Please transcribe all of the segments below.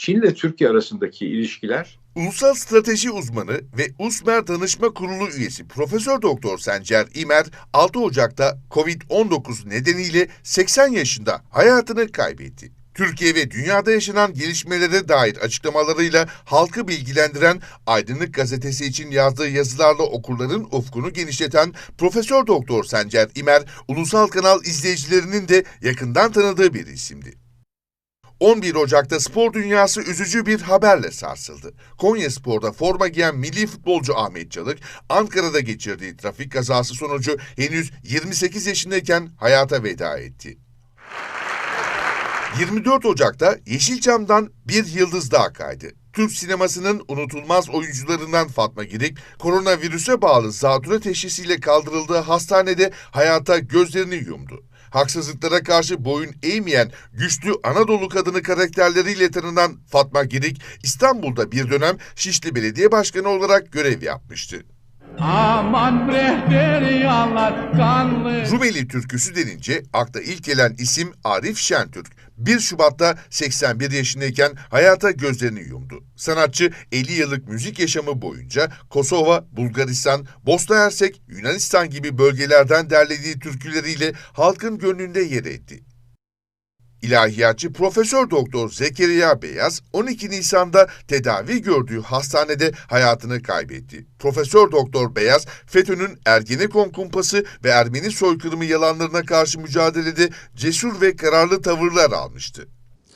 Çin ile Türkiye arasındaki ilişkiler Ulusal Strateji Uzmanı ve USMER Danışma Kurulu üyesi Profesör Doktor Sencer İmer 6 Ocak'ta Covid-19 nedeniyle 80 yaşında hayatını kaybetti. Türkiye ve dünyada yaşanan gelişmelere dair açıklamalarıyla halkı bilgilendiren Aydınlık Gazetesi için yazdığı yazılarla okurların ufkunu genişleten Profesör Doktor Sencer İmer, ulusal kanal izleyicilerinin de yakından tanıdığı bir isimdi. 11 Ocak'ta spor dünyası üzücü bir haberle sarsıldı. Konya Spor'da forma giyen milli futbolcu Ahmet Çalık, Ankara'da geçirdiği trafik kazası sonucu henüz 28 yaşındayken hayata veda etti. 24 Ocak'ta Yeşilçam'dan bir yıldız daha kaydı. Türk sinemasının unutulmaz oyuncularından Fatma Girik, koronavirüse bağlı zatürre teşhisiyle kaldırıldığı hastanede hayata gözlerini yumdu. Haksızlıklara karşı boyun eğmeyen güçlü Anadolu kadını karakterleriyle tanınan Fatma Girik, İstanbul'da bir dönem Şişli Belediye Başkanı olarak görev yapmıştı. Aman rehber yallar kanlı Rumeli türküsü denince akla ilk gelen isim Arif Şentürk. 1 Şubat'ta 81 yaşındayken hayata gözlerini yumdu. Sanatçı 50 yıllık müzik yaşamı boyunca Kosova, Bulgaristan, Bosna Hersek, Yunanistan gibi bölgelerden derlediği türküleriyle halkın gönlünde yer etti. İlahiyatçı Profesör Doktor Zekeriya Beyaz 12 Nisan'da tedavi gördüğü hastanede hayatını kaybetti. Profesör Doktor Beyaz FETÖ'nün Ergenekon kumpası ve Ermeni soykırımı yalanlarına karşı mücadelede cesur ve kararlı tavırlar almıştı.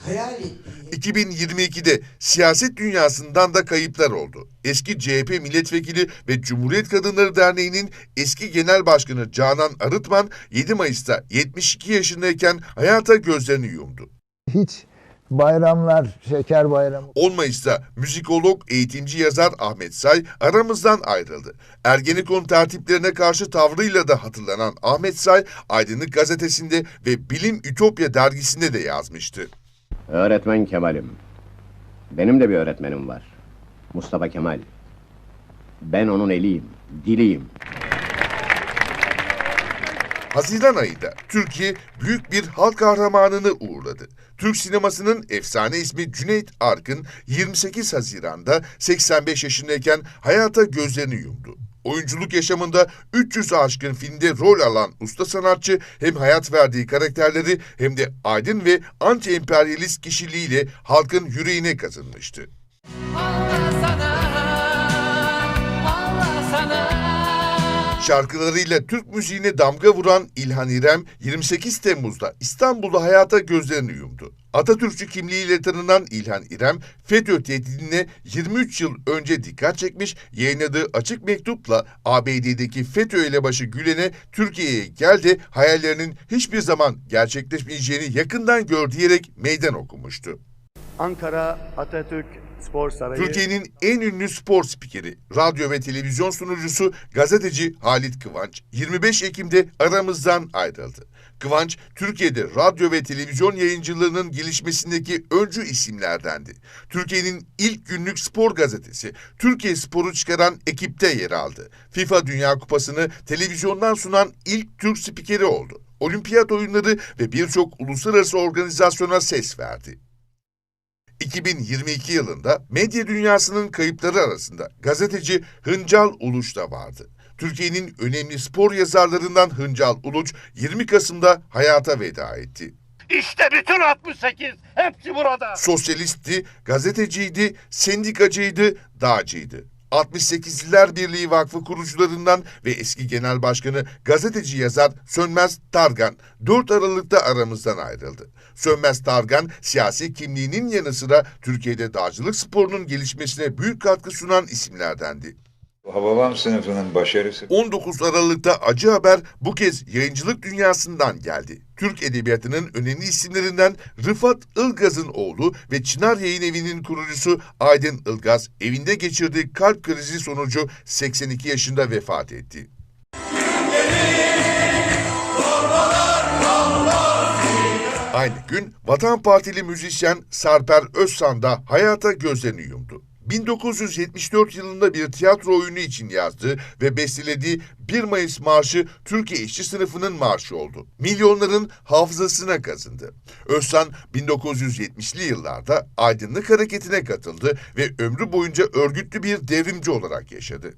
Hayal ettiği 2022'de siyaset dünyasından da kayıplar oldu. Eski CHP milletvekili ve Cumhuriyet Kadınları Derneği'nin eski genel başkanı Canan Arıtman 7 Mayıs'ta 72 yaşındayken hayata gözlerini yumdu. hiç bayramlar, şeker bayramı 10 Mayıs'ta müzikolog, eğitimci yazar Ahmet Say aramızdan ayrıldı. Ergenekon tertiplerine karşı tavrıyla da hatırlanan Ahmet Say, Aydınlık Gazetesi'nde ve Bilim Ütopya dergisinde de yazmıştı. Öğretmen Kemal'im. Benim de bir öğretmenim var. Mustafa Kemal. Ben onun eliyim, diliyim. Haziran ayında Türkiye büyük bir halk kahramanını uğurladı. Türk sinemasının efsane ismi Cüneyt Arkın 28 Haziran'da 85 yaşındayken hayata gözlerini yumdu. Oyunculuk yaşamında 300 aşkın filmde rol alan usta sanatçı hem hayat verdiği karakterleri hem de aydın ve anti-emperyalist kişiliğiyle halkın yüreğine kazınmıştı. Allah Şarkılarıyla Türk müziğine damga vuran İlhan İrem 28 Temmuz'da İstanbul'da hayata gözlerini yumdu. Atatürkçü kimliğiyle tanınan İlhan İrem, FETÖ tehdidine 23 yıl önce dikkat çekmiş, yayınladığı açık mektupla ABD'deki FETÖ elebaşı Gülen'e Türkiye'ye gel de hayallerinin hiçbir zaman gerçekleşmeyeceğini yakından gör diyerek meydan okumuştu. Ankara Atatürk Spor Sarayı Türkiye'nin en ünlü spor spikeri, radyo ve televizyon sunucusu, gazeteci Halit Kıvanç 25 Ekim'de aramızdan ayrıldı. Kıvanç, Türkiye'de radyo ve televizyon yayıncılığının gelişmesindeki öncü isimlerdendi. Türkiye'nin ilk günlük spor gazetesi, Türkiye Spor'u çıkaran ekipte yer aldı. FIFA Dünya Kupası'nı televizyondan sunan ilk Türk spikeri oldu. Olimpiyat oyunları ve birçok uluslararası organizasyona ses verdi. 2022 yılında medya dünyasının kayıpları arasında gazeteci Hıncal Uluç da vardı. Türkiye'nin önemli spor yazarlarından Hıncal Uluç 20 Kasım'da hayata veda etti. İşte bütün 68 hepsi burada Sosyalistti, gazeteciydi, sendikacıydı, dağcıydı. 68'liler Birliği Vakfı kurucularından ve eski genel başkanı gazeteci yazar Sönmez Targan 4 Aralık'ta aramızdan ayrıldı. Sönmez Targan siyasi kimliğinin yanı sıra Türkiye'de dağcılık sporunun gelişmesine büyük katkı sunan isimlerdendi. Hababam sınıfının başarısı 19 Aralık'ta acı haber bu kez yayıncılık dünyasından geldi. Türk edebiyatının önemli isimlerinden Rıfat Ilgaz'ın oğlu ve Çınar Yayın Evi'nin kurucusu Aydın Ilgaz evinde geçirdiği kalp krizi sonucu 82 yaşında vefat etti. Aynı gün Vatan Partili müzisyen Sarper Özsan da hayata gözlerini yumdu. 1974 yılında bir tiyatro oyunu için yazdığı ve bestelediği 1 Mayıs Marşı Türkiye işçi sınıfının marşı oldu. Milyonların hafızasına kazındı. Özsan 1970'li yıllarda aydınlık hareketine katıldı ve ömrü boyunca örgütlü bir devrimci olarak yaşadı.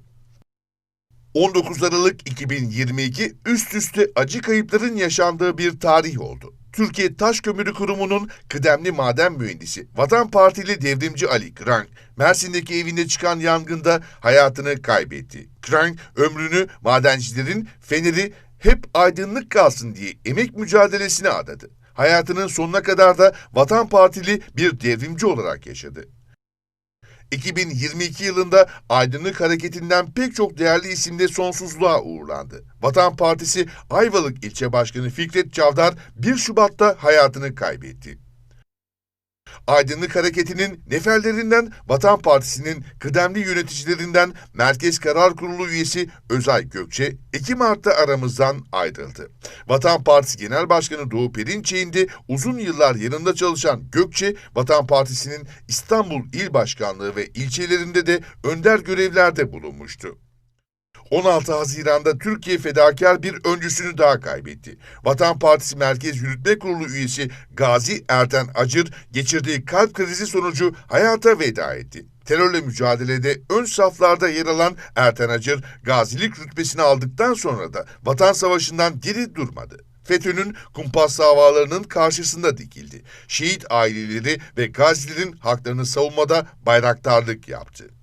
19 Aralık 2022 üst üste acı kayıpların yaşandığı bir tarih oldu. Türkiye Taş Kömürü Kurumu'nun kıdemli maden mühendisi, Vatan Partili devrimci Ali Krank, Mersin'deki evinde çıkan yangında hayatını kaybetti. Krank, ömrünü madencilerin feneri hep aydınlık kalsın diye emek mücadelesine adadı. Hayatının sonuna kadar da Vatan Partili bir devrimci olarak yaşadı. 2022 yılında Aydınlık Hareketi'nden pek çok değerli isim de sonsuzluğa uğurlandı. Vatan Partisi Ayvalık İlçe Başkanı Fikret Çavdar 1 Şubat'ta hayatını kaybetti. Aydınlık Hareketi'nin neferlerinden Vatan Partisi'nin kıdemli yöneticilerinden Merkez Karar Kurulu üyesi Özay Gökçe 2 Mart'ta aramızdan ayrıldı. Vatan Partisi Genel Başkanı Doğu Perinçek'in de uzun yıllar yanında çalışan Gökçe, Vatan Partisi'nin İstanbul İl Başkanlığı ve ilçelerinde de önder görevlerde bulunmuştu. 16 Haziran'da Türkiye fedakar bir öncüsünü daha kaybetti. Vatan Partisi Merkez Yürütme Kurulu üyesi Gazi Erten Acır geçirdiği kalp krizi sonucu hayata veda etti. Terörle mücadelede ön saflarda yer alan Erten Acır, gazilik rütbesini aldıktan sonra da Vatan Savaşı'ndan geri durmadı. FETÖ'nün kumpas davalarının karşısında dikildi. Şehit aileleri ve gazilerin haklarını savunmada bayraktarlık yaptı.